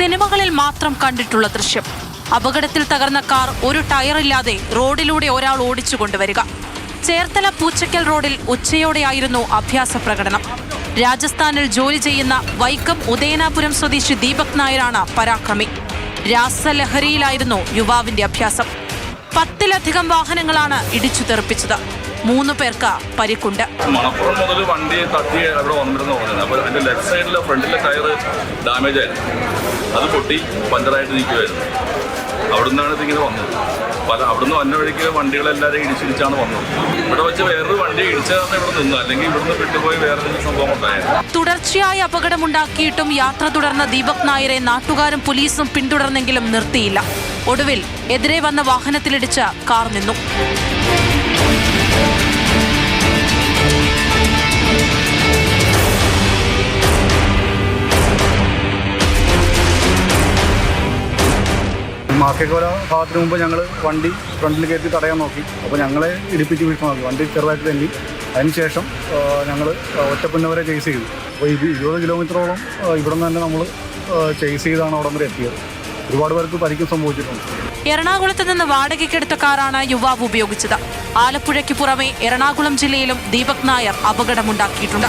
മാത്രം കണ്ടിട്ടുള്ള ദൃശ്യം. അപകടത്തിൽ തകർന്ന കാർ ഒരു ടയറില്ലാതെ റോഡിലൂടെ ഒരാൾ ഓടിച്ചു കൊണ്ടുവരിക. ചേർത്തല പൂച്ചക്കൽ റോഡിൽ ഉച്ചയോടെയായിരുന്നു അഭ്യാസ പ്രകടനം. രാജസ്ഥാനിൽ ജോലി ചെയ്യുന്ന വൈക്കം ഉദയനാപുരം സ്വദേശി ദീപക് നായരാണ് പരാക്രമി. രാസലഹരിയിലായിരുന്നു യുവാവിന്റെ അഭ്യാസം. പത്തിലധികം വാഹനങ്ങളാണ് ഇടിച്ചു തെറിപ്പിച്ചത്. മൂന്ന് പേർക്ക് പരിക്കുണ്ട്. മണപ്പുറം മുതൽ വണ്ടി തട്ടി അവിടെ വന്നിരുന്നു പറഞ്ഞത്. അപ്പോൾ അതിന്റെ ലെഫ്റ്റ് സൈഡിലെ ഫ്രണ്ടിലെ ടയർ ഡാമേജ് ആയിരുന്നു. അത് പൊട്ടി പഞ്ചറായിട്ട് നിൽക്കുമായിരുന്നു അവിടുന്നാണ് ഇതിങ്ങനെ വന്നത്. പല അവിടുന്ന് വന്ന വഴിക്ക് വണ്ടികളെല്ലാവരെയും ഇടിച്ചിടിച്ചാണ് വന്നത്. ഇവിടെ വെച്ച് വേറൊരു വണ്ടി ഇടിച്ചതാണ് ഇവിടെ നിന്ന്. അല്ലെങ്കിൽ ഇവിടുന്ന് വിട്ടുപോയി വേറെ സംഭവം ഉണ്ടായിരുന്നു തുടർച്ചയായ അപകടമുണ്ടാക്കിയിട്ടും യാത്ര തുടർന്ന ദീപക് നായരെ നാട്ടുകാരും പോലീസും പിന്തുടർന്നെങ്കിലും നിർത്തിയില്ല. ഒടുവിൽ എതിരെ വന്ന വാഹനത്തിലിടിച്ച് കാർ നിന്നു. മാർക്കേക്കോല ഭാഗത്തിന് മുമ്പ് ഞങ്ങൾ വണ്ടി ഫ്രണ്ടിൽ കയറ്റി തടയാൻ നോക്കി. അപ്പോൾ ഞങ്ങളെ ഇടിപ്പിച്ച് വീഴ്ച നോക്കി വണ്ടി ചെറുതായിട്ട് തെന്നി. അതിനുശേഷം ഞങ്ങൾ ഒറ്റപ്പുന്നവരെ ചേസ് ചെയ്തു. അപ്പോൾ ഇത് ഇരുപത് കിലോമീറ്ററോളം ഇവിടെ നിന്ന് തന്നെ നമ്മൾ ചേസ് ചെയ്താണ് അവിടെ വരെ എത്തിയത്. ഒരുപാട് പേർക്ക് പരിക്കും സംഭവിച്ചിട്ടുണ്ട്. എറണാകുളത്ത് നിന്ന് വാടകയ്ക്കെടുത്ത കാറാണ് യുവാവ് ഉപയോഗിച്ചത്. ആലപ്പുഴയ്ക്ക് പുറമെ എറണാകുളം ജില്ലയിലും ദീപക് നായർ അപകടമുണ്ടാക്കിയിട്ടുണ്ട്.